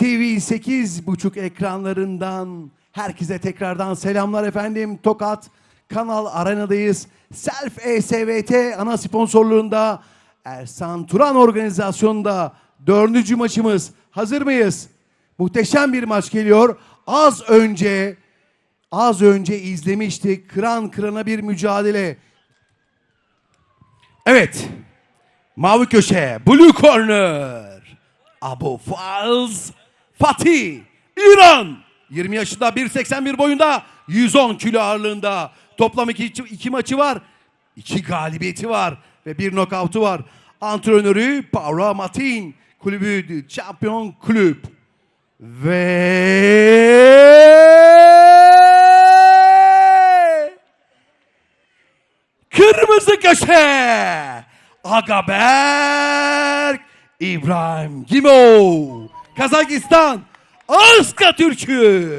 TV 8.5 ekranlarından herkese tekrardan selamlar efendim. Tokat Kanal Arena'dayız. Self ESVT ana sponsorluğunda Ersan Turan organizasyonunda dördüncü maçımız. Hazır mıyız? Muhteşem bir maç geliyor. Az önce az önce izlemiştik. Kıran kırana bir mücadele. Evet. Mavi köşe, Blue Corner. Abu Faz Fatih, İran. 20 yaşında, 1.81 boyunda, 110 kilo ağırlığında. Toplam iki, iki maçı var. iki galibiyeti var ve bir knockout'u var. Antrenörü Paula Matin. Kulübü Champion Kulüp. Ve Kırmızı köşe. Agaberk İbrahim Gimov. Kazakistan. Aska Türk'ü.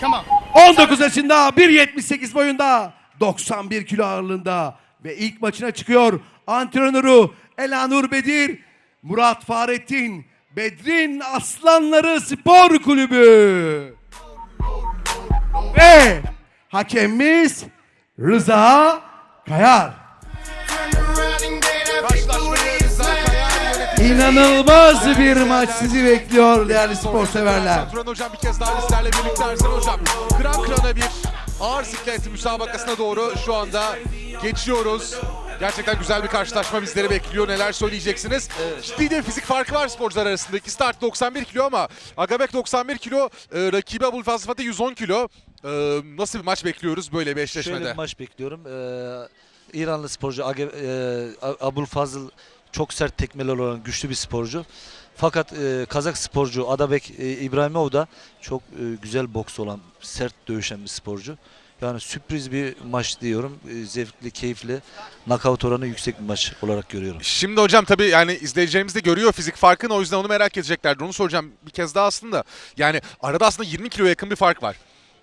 Come on. 19 yaşında 1.78 boyunda 91 kilo ağırlığında ve ilk maçına çıkıyor antrenörü Elanur Bedir Murat Fahrettin Bedrin Aslanları Spor Kulübü ve hakemimiz Rıza Kayar. İnanılmaz bir maç sizi bekliyor değerli spor severler. Turan hocam bir kez daha bizlerle birlikte Ersan hocam. Kıran kırana bir ağır siklet müsabakasına doğru şu anda geçiyoruz. Gerçekten güzel bir karşılaşma bizleri bekliyor. Neler söyleyeceksiniz? Ciddi de fizik farkı var sporcular arasında. İkisi de artık 91 kilo ama Agabek 91 kilo, e, rakibi Abulfaz Fatih 110 kilo. E, nasıl bir maç bekliyoruz böyle bir eşleşmede? Şöyle bir maç bekliyorum. Ee, İranlı sporcu Age, e, Abul Fazıl çok sert tekmeler olan güçlü bir sporcu. Fakat e, Kazak sporcu Adabek e, İbrahimov da çok e, güzel boks olan, sert dövüşen bir sporcu. Yani sürpriz bir maç diyorum. E, zevkli, keyifli, nakavt oranı yüksek bir maç olarak görüyorum. Şimdi hocam tabii yani izleyicilerimiz de görüyor fizik farkını o yüzden onu merak edeceklerdir. Onu soracağım bir kez daha aslında. Yani arada aslında 20 kilo yakın bir fark var.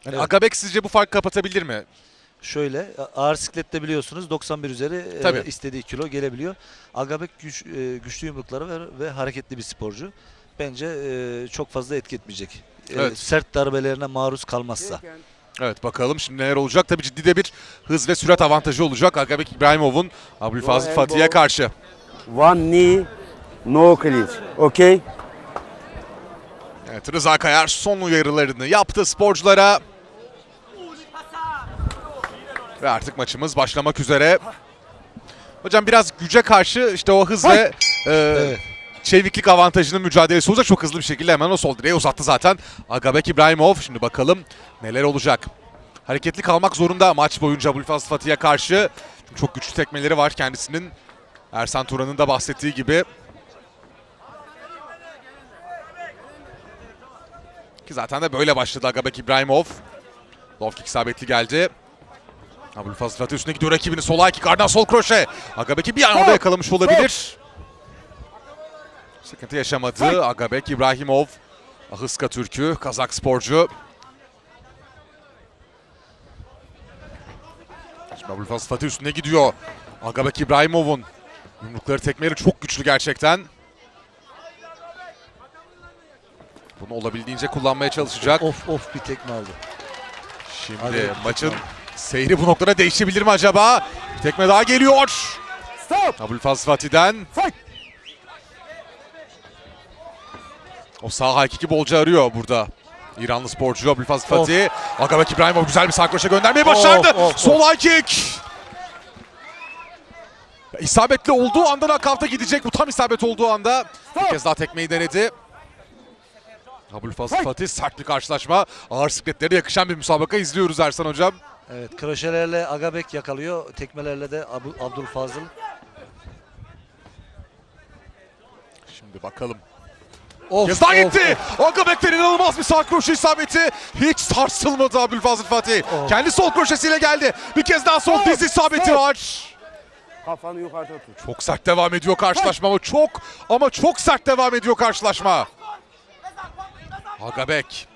Yani Evet. Agabek sizce bu farkı kapatabilir mi? Şöyle ağır siklette biliyorsunuz 91 üzeri e, Tabii. istediği kilo gelebiliyor. Agabek güç, e, güçlü yumrukları ve, ve hareketli bir sporcu. Bence e, çok fazla etki etmeyecek. E, Evet. sert darbelerine maruz kalmazsa. Evet bakalım şimdi neler olacak. Tabii ciddi de bir hız ve sürat avantajı olacak Agabek İbrahimov'un Abdülfazıl Fatih'e karşı. one knee, no clinch. Okay? Evet Rıza Kayar son uyarılarını yaptı sporculara. Ve artık maçımız başlamak üzere. Hocam biraz güce karşı işte o hız ve e, çeviklik avantajının mücadelesi olacak. Çok hızlı bir şekilde hemen o sol direğe uzattı zaten. Agabek İbrahimov. Şimdi bakalım neler olacak. Hareketli kalmak zorunda maç boyunca Abdülfazıl Fatih'e karşı. Çünkü çok güçlü tekmeleri var kendisinin. Ersan Turan'ın da bahsettiği gibi. Ki zaten de böyle başladı Agabek İbrahimov. Low kick isabetli geldi. Abdülfazıl Fatih üstüne gidiyor rakibini sol ayak ardından sol kroşe. Agabek'i bir an orada yakalamış olabilir. Sıkıntı yaşamadı. Agabek İbrahimov. Ahıska Türk'ü, Kazak sporcu. Şimdi Abdülfazıl Fatih üstüne gidiyor. Agabek İbrahimov'un yumrukları tekmeleri çok güçlü gerçekten. Bunu olabildiğince kullanmaya çalışacak. Of of bir tekme aldı. Şimdi Hadi. maçın seyri bu noktada değişebilir mi acaba? Bir tekme daha geliyor. Stop! Abülfaz Fatih'den. Fight! O sağ hakiki bolca arıyor burada. İranlı sporcu Abülfaz Fatih. Agabek İbrahimov güzel bir sağ kroşe göndermeyi başardı. Of, of, of. Sol high kick. İsabetli olduğu anda nakavta gidecek. Bu tam isabet olduğu anda bir kez daha tekmeyi denedi. Abülfaz Fatih sert bir karşılaşma. Ağır sikletlere yakışan bir müsabaka izliyoruz Ersan Hocam. Evet kroşelerle Agabek yakalıyor. Tekmelerle de Abu, Abdülfazıl. Şimdi bakalım. Of, Kez daha of, gitti. of. Agabek'ten inanılmaz bir sağ kroşe isabeti. Hiç sarsılmadı Abdülfazıl Fatih. Of. Kendi sol kroşesiyle geldi. Bir kez daha sol diz isabeti var. Kafanı yukarıda tut. Çok sert devam ediyor karşılaşma ama çok ama çok sert devam ediyor karşılaşma. Agabek.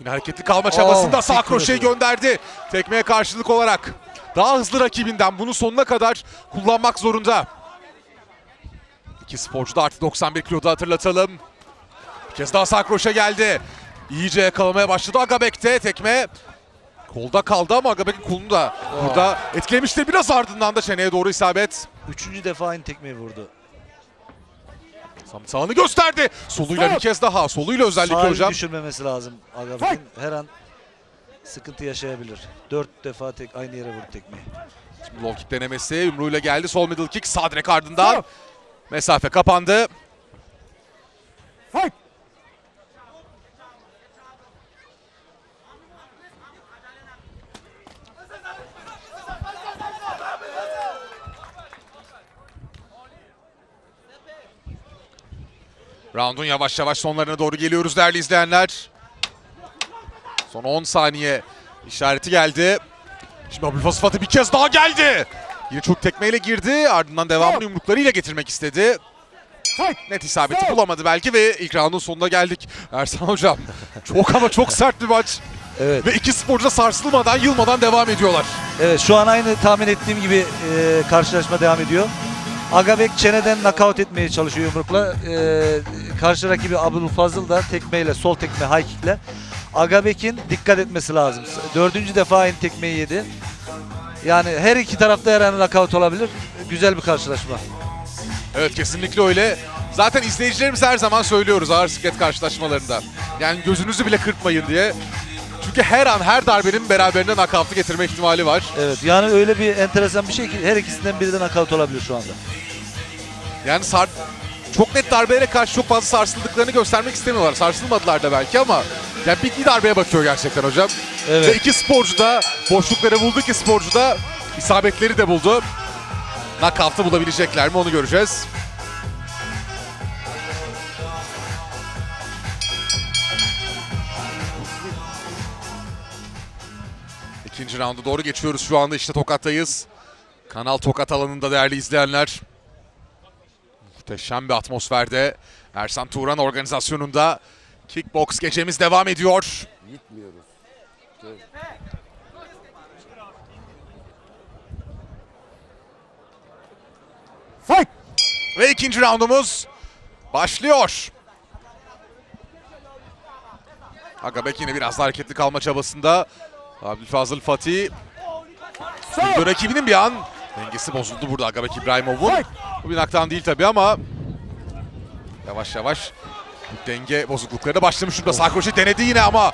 Yine hareketli kalma çabasında Oh, sağ kroşeyi kroşe. gönderdi. Tekmeye karşılık olarak. Daha hızlı rakibinden bunu sonuna kadar kullanmak zorunda. İki sporcu da artık 91 kiloda hatırlatalım. Bir kez daha sağ kroşe geldi. İyice yakalamaya başladı Agabek'te tekme. Kolda kaldı ama Agabek'in kolunu da burada etkilemiştir. Biraz ardından da çeneye doğru isabet. Üçüncü defa aynı tekmeyi vurdu. Samet sağını gösterdi. Soluyla bir kez daha. Soluyla özellikle Sahibi hocam. düşürmemesi lazım Agabek'in. Her an sıkıntı yaşayabilir. Dört defa tek aynı yere vurdu tekmeyi. Şimdi low kick denemesi. Yumruğuyla geldi. Sol middle kick. Sağ direk ardından. Mesafe kapandı. Fight! Round'un yavaş yavaş sonlarına doğru geliyoruz değerli izleyenler. Son 10 saniye işareti geldi. Şimdi Abülfaz Fatih bir kez daha geldi. Yine çok tekmeyle girdi. Ardından devamlı yumruklarıyla getirmek istedi. Net isabeti bulamadı belki ve ilk roundun sonuna geldik. Ersan Hocam çok ama çok sert bir maç. Evet. Ve iki sporcu da sarsılmadan, yılmadan devam ediyorlar. Evet şu an aynı tahmin ettiğim gibi e, karşılaşma devam ediyor. Agabek çeneden knockout etmeye çalışıyor yumrukla. E, karşı rakibi Abdülfazıl da tekmeyle, sol tekme, high kickle. Agabek'in dikkat etmesi lazım. Dördüncü defa aynı tekmeyi yedi. Yani her iki tarafta her an knockout olabilir. Güzel bir karşılaşma. Evet kesinlikle öyle. Zaten izleyicilerimiz her zaman söylüyoruz ağır siklet karşılaşmalarında. Yani gözünüzü bile kırpmayın diye. Çünkü her an her darbenin beraberinde nakavtı getirme ihtimali var. Evet yani öyle bir enteresan bir şey ki her ikisinden biri de knockout olabilir şu anda. Yani sar çok net darbelere karşı çok fazla sarsıldıklarını göstermek istemiyorlar. Sarsılmadılar da belki ama yani bir, bir darbeye bakıyor gerçekten hocam. Evet. Ve iki sporcu da boşlukları buldu ki sporcu da isabetleri de buldu. Knockout'ı bulabilecekler mi onu göreceğiz. İkinci rounda doğru geçiyoruz şu anda işte Tokat'tayız. Kanal Tokat alanında değerli izleyenler. Muhteşem bir atmosferde Ersan Turan organizasyonunda kickbox gecemiz devam ediyor. Gitmiyoruz. Fight! Ve ikinci roundumuz başlıyor. Agabek yine biraz daha hareketli kalma çabasında. Abdülfazıl Fatih. Rakibinin bir an dengesi bozuldu burada Agabek İbrahimov'un. Bu bir naktan değil tabii ama yavaş yavaş denge bozuklukları da başlamış şurada. Sağ denedi yine ama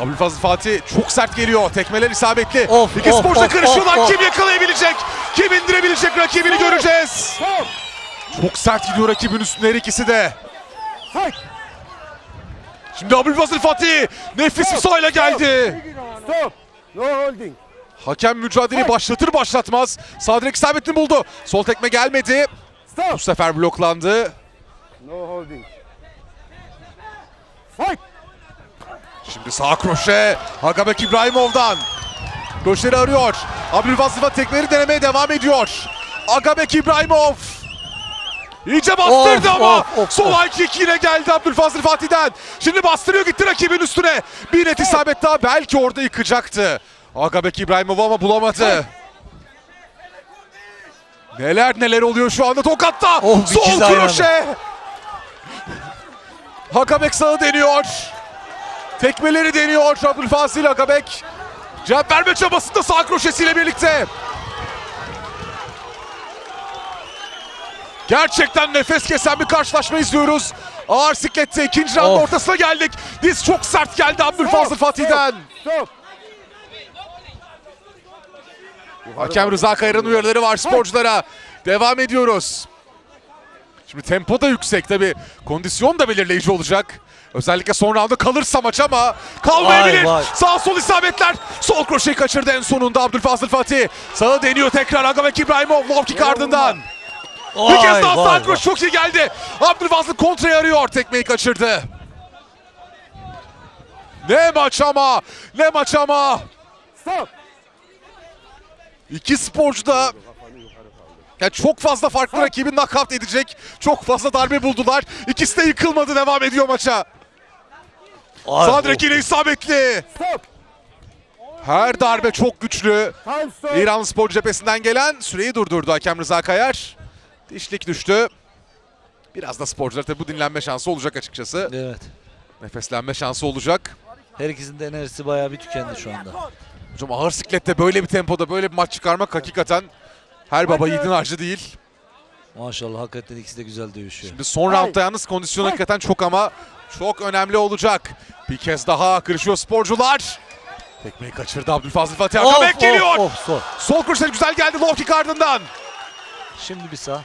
Abdülfazıl Fatih çok sert geliyor. Tekmeler isabetli. Of, İki of, sporcu da of. Kim yakalayabilecek? Kim indirebilecek rakibini göreceğiz. Çok sert gidiyor rakibin üstüne her ikisi de. Şimdi Abdülfazıl Fatih nefis bir sahayla geldi. Stop! No holding. Hakem mücadeleyi başlatır başlatmaz sağ direk isabetini buldu. Sol tekme gelmedi. Bu sefer bloklandı. No holding. Fight! Şimdi sağ kroşe Agabek İbrahimov'dan. Kroşeleri arıyor. Abdülfazıl Fatih tekmeleri denemeye devam ediyor. Agabek İbrahimov. İyice bastırdı Of, ama of, of, sol of. high kick yine geldi Abdülfazıl Fatih'den. Şimdi bastırıyor gitti rakibin üstüne. Bir net isabet daha belki orada yıkacaktı. Agabek İbrahimov ama bulamadı. Neler neler oluyor şu anda Tokat'ta. Of, sol kroşe. Agabek sağı deniyor. Tekmeleri deniyor Abdülfazıl Agabek. Cevap verme çabasında sağ kroşesiyle birlikte. Gerçekten nefes kesen bir karşılaşma izliyoruz. Ağır siklette ikinci round Of. ortasına geldik. Diz çok sert geldi Abdülfazıl Fatih'den. Stop! Hakem Rıza Kayar'ın uyarıları var sporculara. Devam ediyoruz. Şimdi tempo da yüksek tabi. Kondisyon da belirleyici olacak. Özellikle son rounda kalırsa maç ama kalmayabilir. Vay, vay. Sağ sol isabetler. Sol kroşeyi kaçırdı en sonunda Abdülfazıl Fatih. Sağı deniyor tekrar Agabek İbrahimov. Low kick ardından. Bir kez daha sağ kroşe çok iyi geldi. Abdülfazıl kontrayı arıyor. Tekmeyi kaçırdı. Ne maç ama. Ne maç ama. Stop! İki sporcu da ya çok fazla farklı rakibi knockout edecek. Çok fazla darbe buldular. İkisi de yıkılmadı. Devam ediyor maça. Sağ direk yine isabetli. Stop! Her darbe çok güçlü. Time stop! İranlı spor cephesinden gelen süreyi durdurdu hakem Rıza Kayar. Dişlik düştü. Biraz da sporcular tabii bu dinlenme şansı olacak açıkçası. Evet. Nefeslenme şansı olacak. Her ikisinin de enerjisi bayağı bir tükendi şu anda. Hocam ağır siklette böyle bir tempoda böyle bir maç çıkarmak hakikaten her baba yiğidin harcı değil. Maşallah hakikaten ikisi de güzel dövüşüyor. Şimdi son roundda yalnız kondisyon hakikaten çok ama çok önemli olacak. Bir kez daha kırışıyor sporcular. Tekmeyi kaçırdı Abdülfazıl Fatih Of, Akabek geliyor. of, sol. Sol kuruşları güzel geldi low kick ardından. Şimdi bir sağ.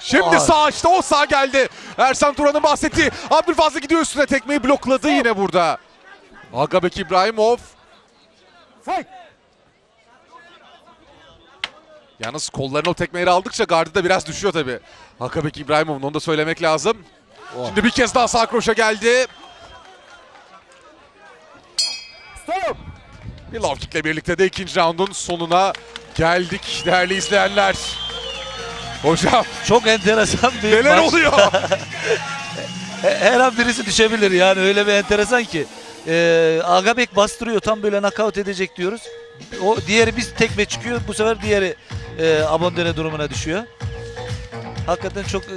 Şimdi Ay. sağ işte o sağ geldi. Ersan Turan'ın bahsettiği. Abdülfazıl gidiyor üstüne tekmeyi blokladı yine burada. Agabek İbrahimov. Fight. Yalnız kollarını o tekmeyi aldıkça gardı da biraz düşüyor tabii. Agabek İbrahimov'un onu da söylemek lazım. Oh. Şimdi bir kez daha sağ kroşa geldi. Stop. Bir low kickle birlikte de ikinci roundun sonuna geldik değerli izleyenler. Hocam Çok enteresan bir neler maç. oluyor? Her an birisi düşebilir yani öyle bir enteresan ki. Ee, Agabek bastırıyor tam böyle knockout edecek diyoruz. O diğeri biz tekme çıkıyor bu sefer diğeri e, abondene durumuna düşüyor. Hakikaten çok e,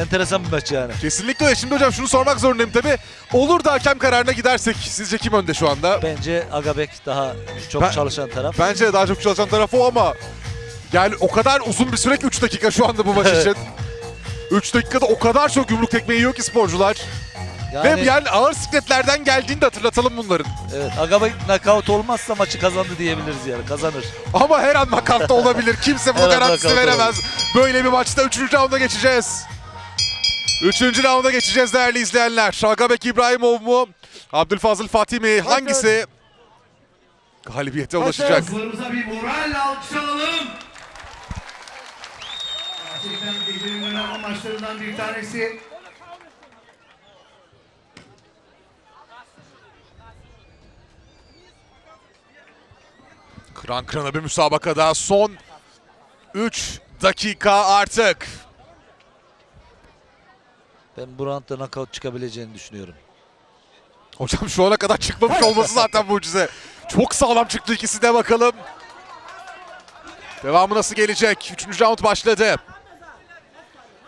enteresan bir maç yani. Kesinlikle öyle. Şimdi hocam şunu sormak zorundayım tabii. Olur da hakem kararına gidersek sizce kim önde şu anda? Bence Agabek daha çok Ben- çalışan taraf. Bence de daha çok çalışan taraf o ama yani o kadar uzun bir süre 3 dakika şu anda bu maç için. 3 dakikada o kadar çok yumruk tekme yiyor ki sporcular. Yani, Ve yani ağır sikletlerden geldiğini de hatırlatalım bunların. evet, Agabek knockout olmazsa maçı kazandı diyebiliriz yani kazanır. Ama her an nakavta olabilir. Kimse Her bunu an garantisini knockout veremez. Böyle bir maçta 3. raunda geçeceğiz. 3. raunda geçeceğiz değerli izleyenler. Şagabek İbrahimov mu? Abdülfazıl Fatih mi? Hangisi galibiyete ulaşacak? Kızlarımıza bir moral alkış alalım. Gerçekten gecenin önemli maçlarından bir tanesi. Kıran kırana bir müsabakada son 3 dakika artık. Ben bu roundda knockout çıkabileceğini düşünüyorum. Hocam şu ana kadar çıkmamış olması zaten mucize. Çok sağlam çıktı ikisi de bakalım. Devamı nasıl gelecek? Üçüncü round başladı.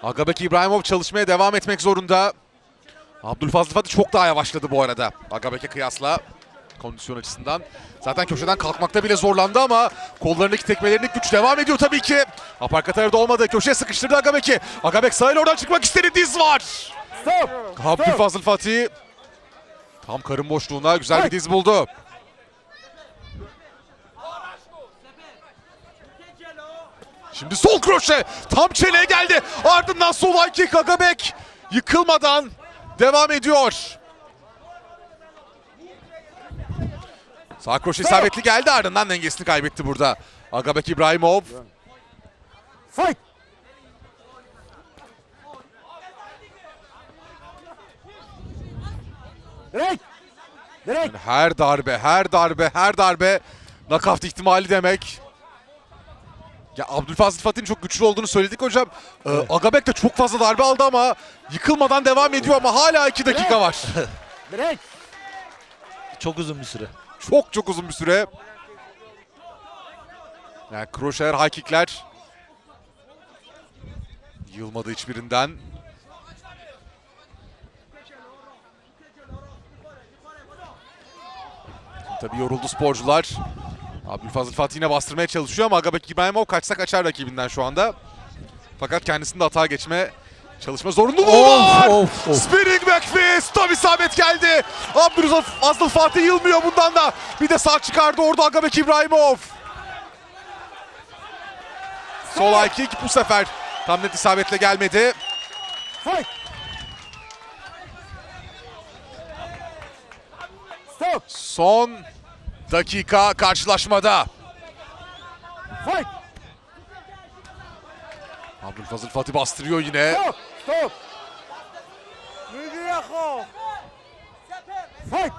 Agabek İbrahimov çalışmaya devam etmek zorunda. Abdülfazıl Fatih çok daha yavaşladı bu arada. Agabek'e kıyasla kondisyon açısından. Zaten köşeden kalkmakta bile zorlandı ama kollarındaki tekmelerindeki güç devam ediyor tabii ki. Aparkat arada olmadı. Köşeye sıkıştırdı Agabek'i. Agabek sahil oradan çıkmak istedi. Diz var. Stop. Abdülfazıl Fatih tam karın boşluğuna güzel bir diz buldu. Şimdi sol kroşe tam çeneye geldi. Ardından sol high kick Agabek yıkılmadan devam ediyor. Sağ kroşe isabetli geldi ardından dengesini kaybetti burada. Agabek İbrahimov. Fight. Direkt. Direkt. Her darbe, her darbe, her darbe nakavt ihtimali demek. Ya Abdülfazıl Fatih'in çok güçlü olduğunu söyledik hocam. Ee, Agabek de çok fazla darbe aldı ama yıkılmadan devam ediyor ama hala 2 dakika var. Direkt. Çok uzun bir süre. Çok çok uzun bir süre. Yani kroşeler, high kickler. Yılmadı hiçbirinden. Tabii yoruldu sporcular. Abdülfazıl Fatih yine bastırmaya çalışıyor ama Agabek İbrahimov kaçsa kaçar rakibinden şu anda. Fakat kendisinde hata geçme çalışma zorunluluğu var. of, of. Spinning backfist. Tam isabet geldi. Abdülfazıl Fatih yılmıyor bundan da. Bir de sağ çıkardı orada Agabek İbrahimov. Sol high kick bu sefer tam net isabetle gelmedi. Fight. Stop. Son dakika karşılaşmada. Fight. Abdülfazıl Fatih bastırıyor yine. Stop. Stop. Fight.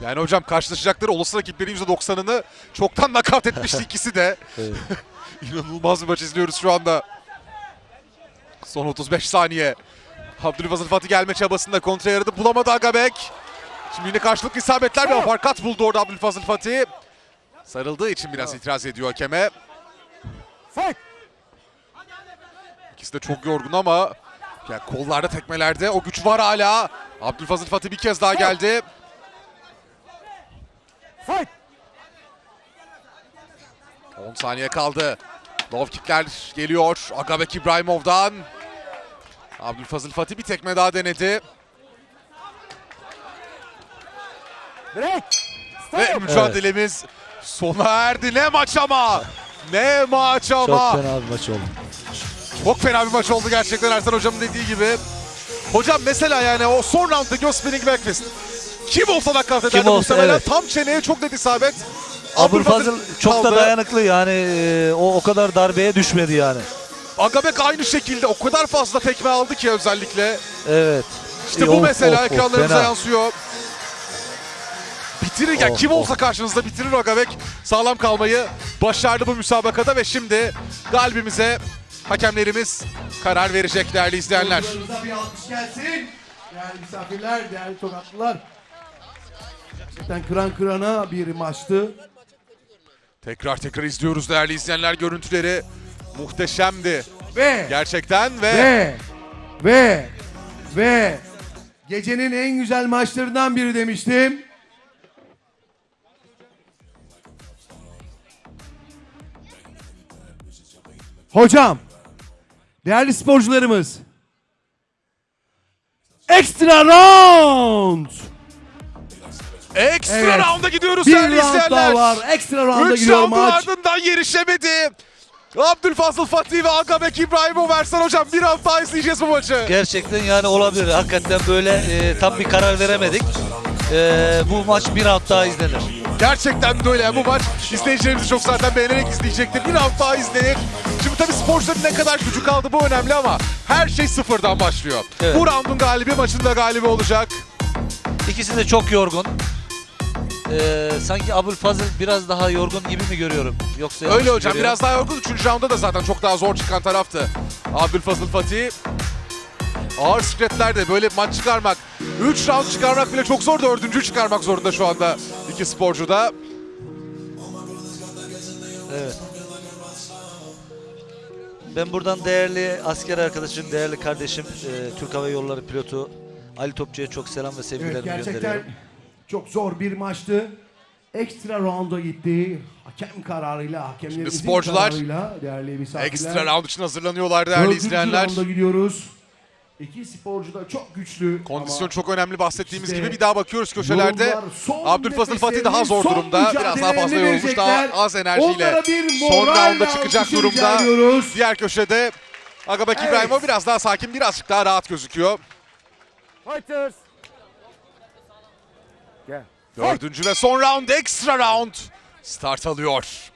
Yani hocam karşılaşacakları olası rakiplerin %90'ını çoktan nakavt etmişti ikisi de. Evet. İnanılmaz bir maç izliyoruz şu anda. Son 35 saniye. Abdülfazıl Fatih gelme çabasında kontra yaradı. Bulamadı Agabek. Şimdi yine karşılıklı isabetler ve aparkat buldu orada Abdülfazıl Fatih. Sarıldığı için biraz itiraz ediyor hakeme. Fight. İkisi de çok yorgun ama yani kollarda tekmelerde o güç var hala. Abdülfazıl Fatih bir kez daha geldi. Fight. 10 saniye kaldı. Low kickler geliyor. Agabek İbrahimov'dan. Abdülfazıl Fatih bir tekme daha denedi. Break. Ve mücadelemiz sona erdi. Ne maç ama. Ne maç ama. Çok fena bir maç oldu. Çok fena bir maç oldu gerçekten Ersan Hocam'ın dediği gibi. Hocam mesela yani o son o spinning backfist. Kim olsa nakavt ederdi olsa, muhtemelen. evet. Tam çeneye çok net isabet. Abulfazıl çok da kaldı. dayanıklı yani e, o o kadar darbeye düşmedi yani. Agabek aynı şekilde o kadar fazla tekme aldı ki özellikle. Evet. İşte E, bu of, mesela of, of, ekranlarımıza fena. yansıyor. Bitirir ya Of, kim of. olsa karşınızda bitirir Agabek. Sağlam kalmayı başardı bu müsabakada ve şimdi galibimize hakemlerimiz karar verecek değerli izleyenler. Sporcularımıza bir alkış gelsin. Değerli misafirler, değerli tokatlılar. Gerçekten kıran kırana bir maçtı. Tekrar tekrar izliyoruz değerli izleyenler görüntüleri. Muhteşemdi Ve gerçekten ve, ve ve ve gecenin en güzel maçlarından biri demiştim. Hocam, değerli sporcularımız. Extra round. ekstra Evet. rounda gidiyoruz Bir değerli round daha izleyenler. var. Extra rounda 3 gidiyor roundun maç. ardından yerişemedi. Abdülfazıl Fatih ve Agabek İbrahimov Ersan hocam bir round daha izleyeceğiz bu maçı. Gerçekten yani olabilir. Hakikaten böyle e, tam bir karar veremedik. E, bu maç bir daha izlenir. Gerçekten de öyle. Bu maç izleyicilerimiz çok zaten beğenerek izleyecektir. Bir round daha izlenir. Şimdi tabii sporcuların ne kadar gücü kaldı bu önemli ama her şey sıfırdan başlıyor. Evet. Bu roundun galibi maçın da galibi olacak. İkisi de çok yorgun. E, sanki Abulfazıl biraz daha yorgun gibi mi görüyorum? Yoksa Öyle hocam görüyorum? biraz daha yorgun. Üçüncü roundda da zaten çok daha zor çıkan taraftı. Abdülfazıl Fatih. Ağır sikletlerde böyle maç çıkarmak, 3 round çıkarmak bile çok zor. Dördüncü çıkarmak zorunda şu anda iki sporcu da. Evet. Ben buradan değerli asker arkadaşım, değerli kardeşim, e, Türk Hava Yolları pilotu Ali Topçu'ya çok selam ve Evet, sevgilerimi gerçekten gönderiyorum. çok zor bir maçtı. Ekstra rounda gitti. Hakem kararıyla, hakemlerimizin Şimdi sporcular kararıyla değerli misafirler. Ekstra round için hazırlanıyorlar değerli Dördüncü izleyenler. rounda gidiyoruz. İki sporcu da çok güçlü. Kondisyon çok önemli bahsettiğimiz işte gibi bir daha bakıyoruz köşelerde. Abdülfazıl Fatih daha zor durumda. Biraz daha fazla yorulmuş. Daha az enerjiyle son rounda çıkacak durumda. ediyoruz. Diğer köşede Agabek Evet. İbrahimov biraz daha sakin, birazcık daha rahat gözüküyor. Fighters. Gel. Dördüncü ve son round, extra round start alıyor.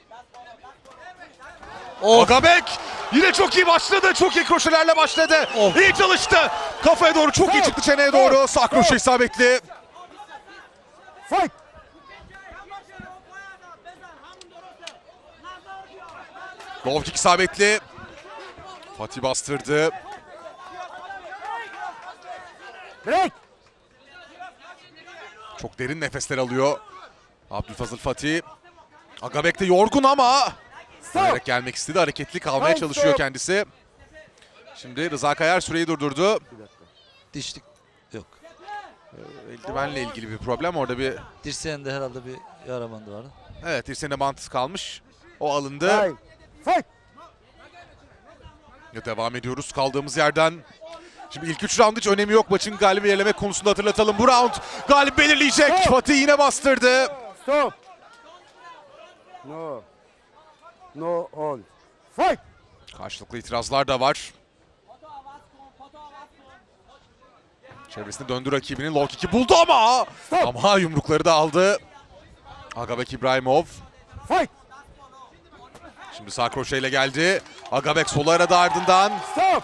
Agabek yine çok iyi başladı. Çok iyi kroşelerle başladı. Of. İyi çalıştı. Kafaya doğru çok iyi çıktı çeneye doğru. Sağ kroşe isabetli. Fight. Low kick isabetli. Fatih bastırdı. Break. Çok derin nefesler alıyor. Abdülfazıl Fatih. Agabek de yorgun ama Stop. Direkt gelmek istedi. Hareketli kalmaya çalışıyor stop. kendisi. Şimdi Rıza Kayar süreyi durdurdu. Dişlik yok. Eldivenle ilgili bir problem. Orada bir Dirseğinde herhalde bir yara bandı vardı. evet dirseğine bant kalmış. O alındı. Ya devam ediyoruz kaldığımız yerden. Şimdi ilk üç round hiç önemi yok. Maçın galibi yerleme konusunda hatırlatalım. Bu round galip belirleyecek. Stop. Fatih yine bastırdı. Stop. No. No hold. Fight. Karşılıklı itirazlar da var. Çevresinde döndü rakibinin low kick'i buldu ama Stop. ama yumrukları da aldı. Agabek İbrahimov. Fight. Şimdi sağ kroşeyle geldi. Agabek sol aradı ardından. Stop.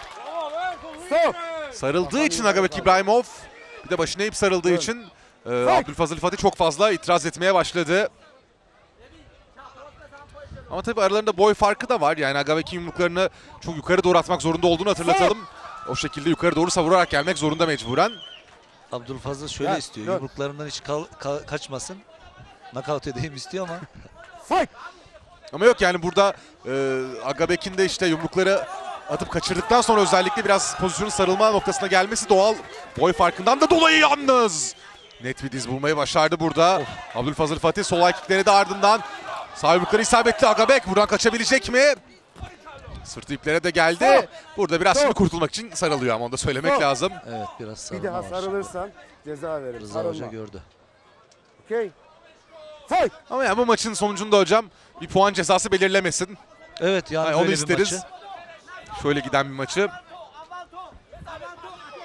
Stop. Sarıldığı için Agabek İbrahimov bir de başına ip sarıldığı için e, Abdülfazıl Fatih çok fazla itiraz etmeye başladı. Ama tabii aralarında boy farkı da var. Yani Agabek'in yumruklarını çok yukarı doğru atmak zorunda olduğunu hatırlatalım. O şekilde yukarı doğru savurarak gelmek zorunda mecburen. Abdülfazıl şöyle Ya, istiyor. yok. Yumruklarımdan hiç kal- ka- kaçmasın. Knockout edeyim istiyor ama Fight. Ama yok yani burada e, Agabek'in de işte yumrukları atıp kaçırdıktan sonra özellikle biraz pozisyonun sarılma noktasına gelmesi doğal. Boy farkından da dolayı yalnız. Net bir diz bulmayı başardı burada. Abdülfazıl Fatih sol ayakları da ardından. Sağ yumrukları isabetli Agabek. Buradan kaçabilecek mi? Sırtı iplere de geldi. Burada biraz şimdi kurtulmak için sarılıyor ama onu da söylemek lazım. Evet biraz Bir sarılma daha var. sarılırsan ceza veririm. Rıza Hoca Sarılma. gördü. Okay. Fight. Ama yani bu maçın sonucunda hocam bir puan cezası belirlemesin. Evet yani Hayır, böyle onu bir isteriz. maçı. Şöyle giden bir maçı.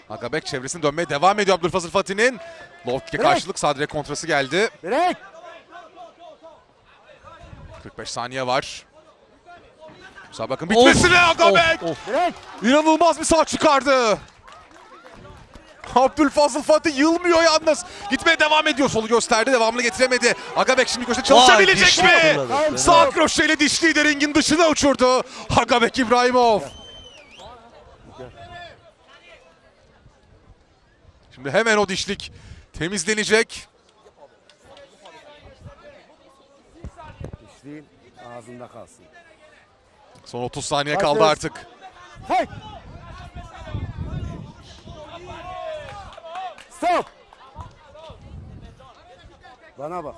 Agabek çevresini dönmeye devam ediyor Abdülfazıl Fatih'in. Low kick'e karşılık sağ direkt kontrası geldi. Direkt. 45 saniye var. Müsabakın bitmesine Agabek! Of, of. Direkt. İnanılmaz bir sağ çıkardı. Abdülfazıl Fatih yılmıyor yalnız. Gitmeye devam ediyor. Solu gösterdi. Devamını getiremedi. Agabek şimdi köşede çalışabilecek dişli mi? hatırladı. Tamam, Sağ kroşeyle dişliyi de ringin dışına uçurdu. Agabek İbrahimov. Şimdi hemen o dişlik temizlenecek. Ağzında kalsın. Son 30 saniye Bak kaldı artık. Fight. Stop. Bana bak.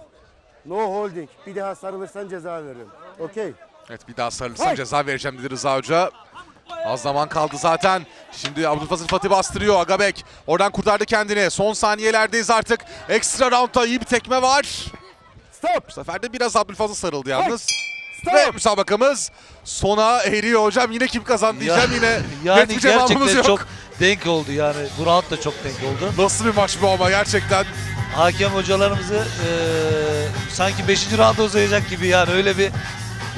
No holding. Bir daha sarılırsan ceza veririm. Okay. Evet bir daha sarılırsam Hay! ceza vereceğim dedi Rıza Hoca. Az zaman kaldı zaten. Şimdi Abdülfazıl Fatih bastırıyor Agabek. Oradan kurtardı kendini. Son saniyelerdeyiz artık. Ekstra roundda iyi bir tekme var. Stop. Bu sefer de biraz Abdülfazıl sarıldı yalnız. Stop. Ve müsabakamız sona eriyor hocam. Yine kim kazandı diyeceğim yine. net Yani bir cevabımız gerçekten yok. çok denk oldu yani. Bu round da çok denk oldu. Nasıl bir maç bu ama gerçekten. Hakem hocalarımızı eee, sanki 5. rounda uzayacak gibi yani öyle bir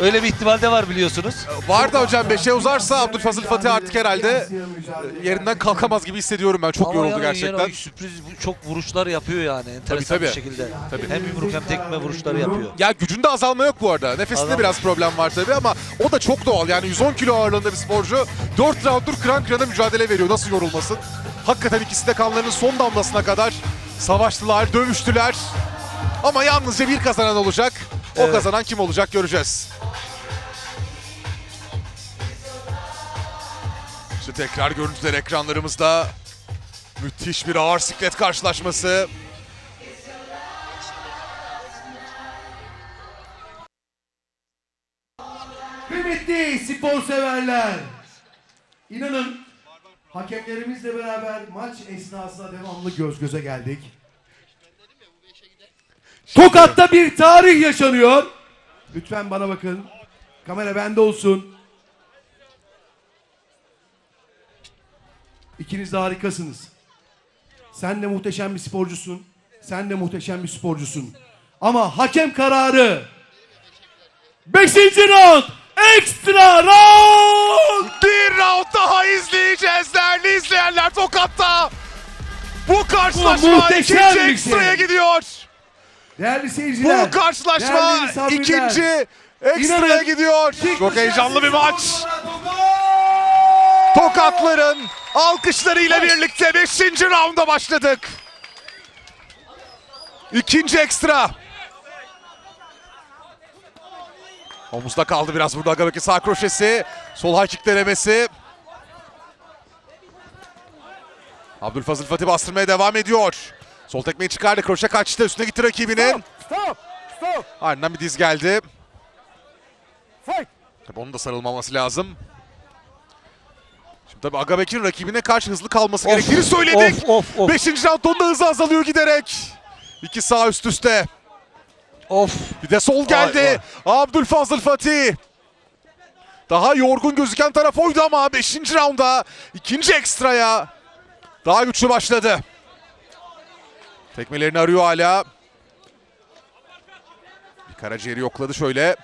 öyle bir ihtimal de var biliyorsunuz. Var da hocam 5'e uzarsa Abdülfazıl Fatih artık herhalde e, yerinden kalkamaz gibi hissediyorum ben. Çok Ama yoruldu yani gerçekten. yine sürpriz çok vuruşlar yapıyor yani enteresan tabii. bir şekilde. Tabii. Hem yumruk hem tekme vuruşları yapıyor. Ya gücünde azalma yok bu arada. Nefesinde Azalma. biraz problem var tabii ama o da çok doğal. Yani 110 kilo ağırlığında bir sporcu 4 rounddur kıran kırana mücadele veriyor. Nasıl yorulmasın? Hakikaten ikisi de kanlarının son damlasına kadar savaştılar, dövüştüler. Ama yalnızca bir kazanan olacak. O Evet. kazanan kim olacak göreceğiz. İşte tekrar görüntüler ekranlarımızda. Müthiş bir ağır siklet karşılaşması. Kıymetli spor severler. İnanın hakemlerimizle beraber maç esnasında devamlı göz göze geldik. Tokat'ta bir tarih yaşanıyor. Lütfen bana bakın. Kamera bende olsun. İkiniz de harikasınız. Sen de muhteşem bir sporcusun. Sen de muhteşem bir sporcusun. Ama hakem kararı Beşinci round ekstra round. Bir round daha izleyeceğiz değerli izleyenler Tokat'ta. Bu karşılaşma muhteşem ikinci ekstraya şey. gidiyor. Değerli seyirciler. Bu karşılaşma ikinci ekstraya İnanın, gidiyor. Çok heyecanlı bir maç. Tokat! Tokatların alkışlarıyla birlikte 5. rounda başladık. İkinci ekstra. Omuzda kaldı biraz burada Agabek'in sağ kroşesi. Sol high kick denemesi. Abdülfazıl Fatih bastırmaya devam ediyor. Sol tekmeyi çıkardı. Kroşe kaçtı. Üstüne gitti rakibinin. Stop. Stop. Ardından bir diz geldi. Fight. Tabii onun da sarılmaması lazım. Tabii Agabek'in rakibine karşı hızlı kalması Of, gerektiğini söyledik. Of of of. Beşinci round onda hızı azalıyor giderek. İki sağ üst üste. Of. Bir de sol geldi. Abdülfazıl Fatih. Daha yorgun gözüken taraf oydu ama 5. rounda ikinci ekstraya daha güçlü başladı. Tekmelerini arıyor hala. Bir karaciğeri yokladı şöyle.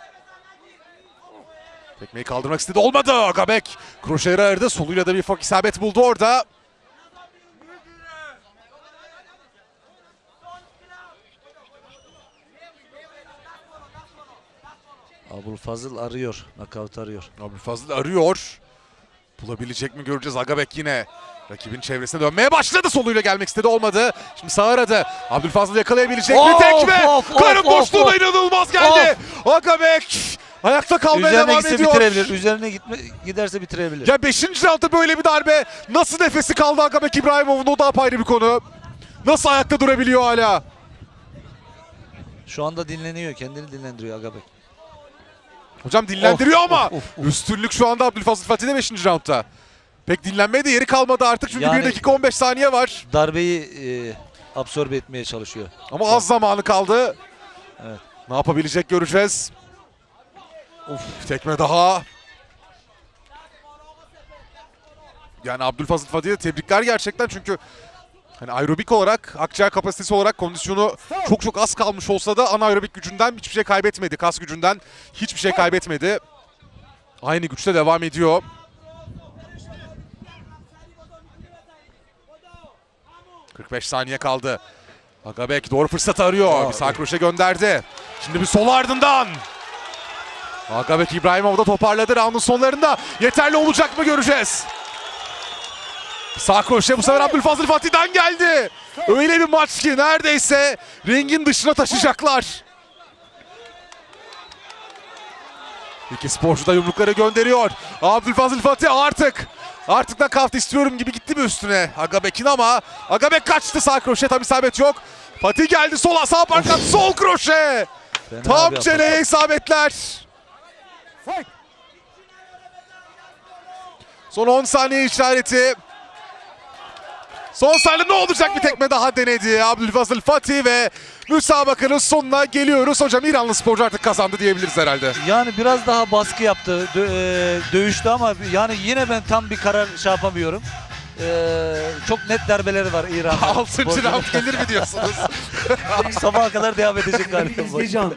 Tekmeyi kaldırmak istedi olmadı. Agabek kroşeleri aradı. Soluyla da bir ufak isabet buldu orada. Abulfazıl arıyor. Nakavt arıyor. Abdülfazıl arıyor. Bulabilecek mi göreceğiz. Agabek yine rakibin çevresine dönmeye başladı. Soluyla gelmek istedi olmadı. Şimdi sağ aradı. Abdülfazıl yakalayabilecek mi? Of, Tekme. of, of, Karın of, boşluğuna of. inanılmaz geldi. Agabek Ayakta kalmaya Üzerine devam gitse ediyor. bitirebilir. Üzerine gitme, giderse bitirebilir. Ya 5. roundda böyle bir darbe. Nasıl nefesi kaldı Agabek İbrahimov'un o da apayrı bir konu. Nasıl ayakta durabiliyor hala? Şu anda dinleniyor. Kendini dinlendiriyor Agabek. Hocam dinlendiriyor Of, ama of, of, of. üstünlük şu anda Abdülfazıl Fatih'de 5. roundda. Pek dinlenmeye de yeri kalmadı artık çünkü Yani- 1 dakika 15 saniye var. Darbeyi e, absorbe etmeye çalışıyor. Ama az zamanı kaldı. Evet. Ne yapabilecek göreceğiz. Uf, tekme daha. Yani Abdülfazıl Fatih'e tebrikler gerçekten çünkü hani aerobik olarak, akciğer kapasitesi olarak kondisyonu çok çok az kalmış olsa da anaerobik gücünden hiçbir şey kaybetmedi. Kas gücünden hiçbir şey kaybetmedi. Aynı güçte devam ediyor. ...45 saniye kaldı. Agabek doğru fırsatı arıyor. Bir sağ kroşe gönderdi. Şimdi bir sol ardından. Agabek İbrahimov da toparladı roundun sonlarında. Yeterli olacak mı göreceğiz. Sağ kroşe bu sefer Abdülfazıl Fatih'den geldi. Öyle bir maç ki neredeyse ringin dışına taşıyacaklar. İki sporcu da yumrukları gönderiyor. Abdülfazıl Fatih artık artık da kaft istiyorum gibi gitti mi üstüne Agabek'in ama Agabek kaçtı sağ kroşe tam isabet yok. Fatih geldi sola sağ parkat sol kroşe. Fena Tam çeneye isabetler. Fight. Son 10 saniye işareti. Son saniye ne olacak bir tekme daha denedi Abdülfazıl Fatih ve müsabakanın sonuna geliyoruz. Hocam İranlı sporcu artık kazandı diyebiliriz herhalde. Yani biraz daha baskı yaptı, dö- e, dövüştü ama yani yine ben tam bir karar şey yapamıyorum. E, çok net darbeleri var İran'da. 6. round gelir mi diyorsunuz? Sabaha kadar devam edecek galiba. İzleyeceğim.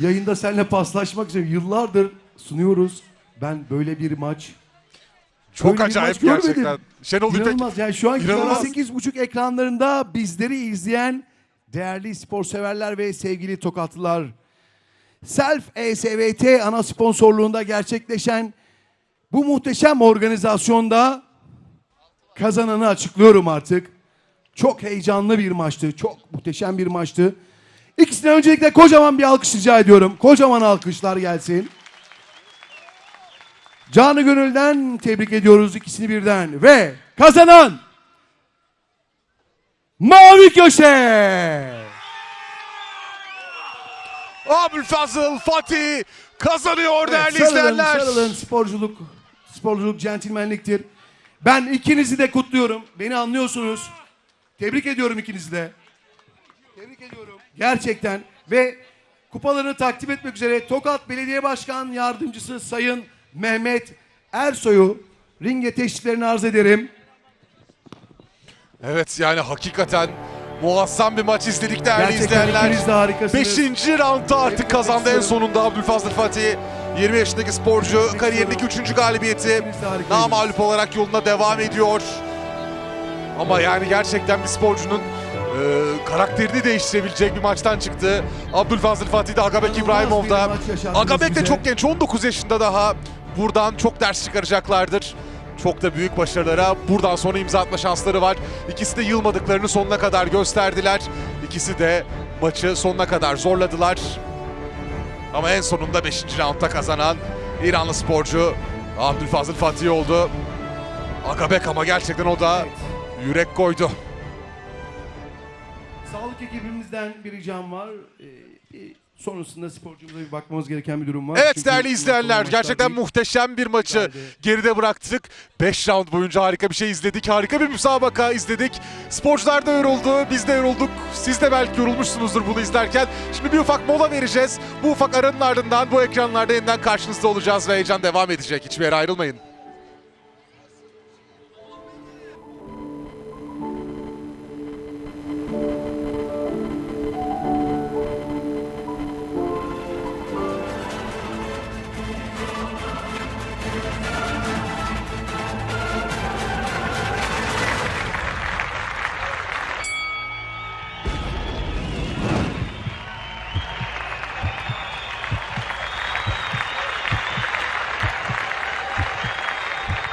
Yayında seninle paslaşmak üzere yıllardır sunuyoruz. Ben böyle bir maç Çok Böyle bir acayip maç görmedim. gerçekten. Şenol İpek İnanılmaz. Yani şu anki İnanılmaz. 8.5 ekranlarında bizleri izleyen değerli spor severler ve sevgili tokatlılar. Self ESVT ana sponsorluğunda gerçekleşen bu muhteşem organizasyonda kazananı açıklıyorum artık. Çok heyecanlı bir maçtı. Çok muhteşem bir maçtı. İkisine öncelikle kocaman bir alkış rica ediyorum. Kocaman alkışlar gelsin. Canı gönülden tebrik ediyoruz ikisini birden. Ve kazanan Mavi Köşe. Abdülfazıl Fatih kazanıyor değerli sarılın, izleyenler. sarılın. Sporculuk, sporculuk centilmenliktir. Ben ikinizi de kutluyorum. Beni anlıyorsunuz. Tebrik ediyorum ikinizi de. Tebrik ediyorum. Gerçekten. Ve kupalarını takdim etmek üzere Tokat Belediye Başkan Yardımcısı Sayın Mehmet Ersoy'u ringe teşriflerini arz ederim. Evet yani hakikaten muazzam bir maç izledik değerli Gerçekten izleyenler. ikiniz de harikasınız. Beşinci roundda artık kazandı en sonunda Abdülfazıl Fatih. 20 yaşındaki sporcu kariyerindeki üçüncü galibiyeti İkiniz de harikaydınız. olarak yoluna devam ediyor. Ama yani gerçekten bir sporcunun e, karakterini değiştirebilecek bir maçtan çıktı. Abdülfazıl Fatih de Agabek İnanılmaz İbrahimov bir da. maç yaşardınız Agabek de bize. çok genç 19 yaşında daha. Buradan çok ders çıkaracaklardır. Çok da büyük başarılara buradan sonra imza atma şansları var. İkisi de yılmadıklarını sonuna kadar gösterdiler. İkisi de maçı sonuna kadar zorladılar. Ama en sonunda 5. roundda kazanan İranlı sporcu Abdülfazıl Fatih oldu. Agabek ama gerçekten o da yürek koydu. Sağlık ekibimizden bir ricam var. Ee, sonrasında sporcumuza bir bakmamız gereken bir durum var. Evet Çünkü değerli izleyenler gerçekten değil. muhteşem bir maçı Güzeldi. geride bıraktık. 5 round boyunca harika bir şey izledik. Harika bir müsabaka izledik. Sporcular da yoruldu, biz de yorulduk. Siz de belki yorulmuşsunuzdur bunu izlerken. Şimdi bir ufak mola vereceğiz. Bu ufak aranın ardından bu ekranlarda yeniden karşınızda olacağız ve heyecan devam edecek. Hiçbir yere ayrılmayın.